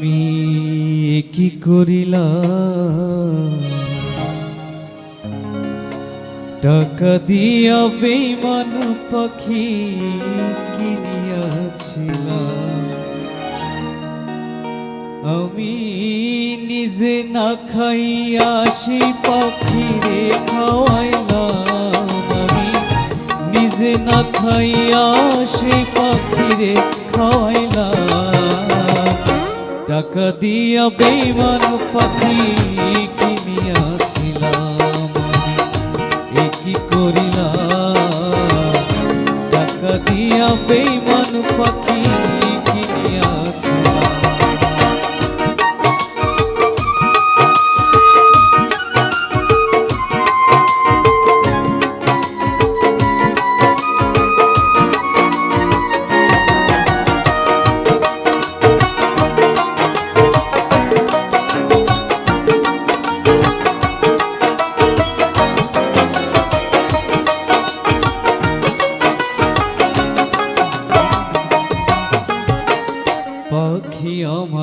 আমি কি করিলাম? টাকা দিয়া বেমান পাখি কিনিয়াছিলাম। আমি নিজে না খাইয়া সেই পাখিরে খাওয়াইলাম। আমি নিজে না খাইয়া সেই পাখিরে খাওয়াইলাম। টাকা দিয়া বেমান পাখি কিনিয়াছিলাম এ কি করিলাম? টাকা দিয়া বেমান পাখি কিনিয়াছিলাম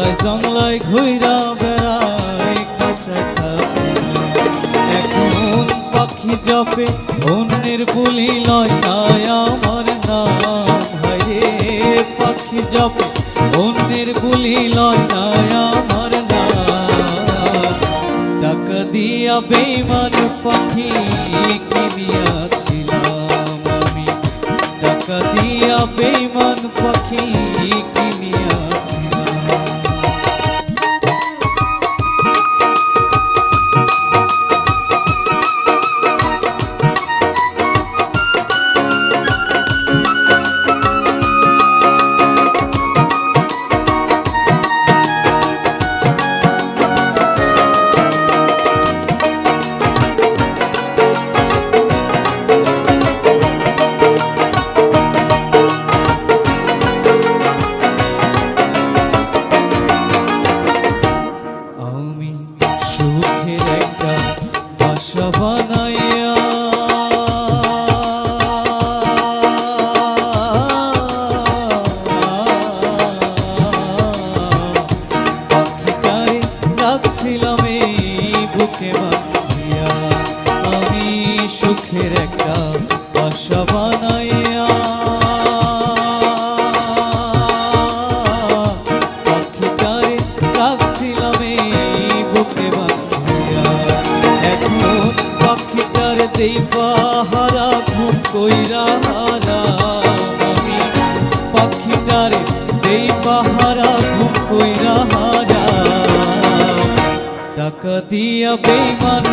জংলায় জংলায় ঘুইরা বেড়ায় খাঁচায় থাকে। এখন পাখি জপে, অন্যের বলি লয় নাই আমার নাম। হায় পাখি জপে, অন্যের বলি লয় নাই আমার নাম। টাকা দিয়া বেমান পাখি কিনিয়াছিলাম আমি। টাকা দিয়া বেমান পাখি রাখছিলাম বুকে বাঁধিয়া। আমি সুখের একটা বাসা বানাইয়া। পাখিটারে পাখিটার দেই পাহারা ঘুম কইরা পাখিটারে দেই পাহারা ঘুম কইরা টাকা দিয়া বেমান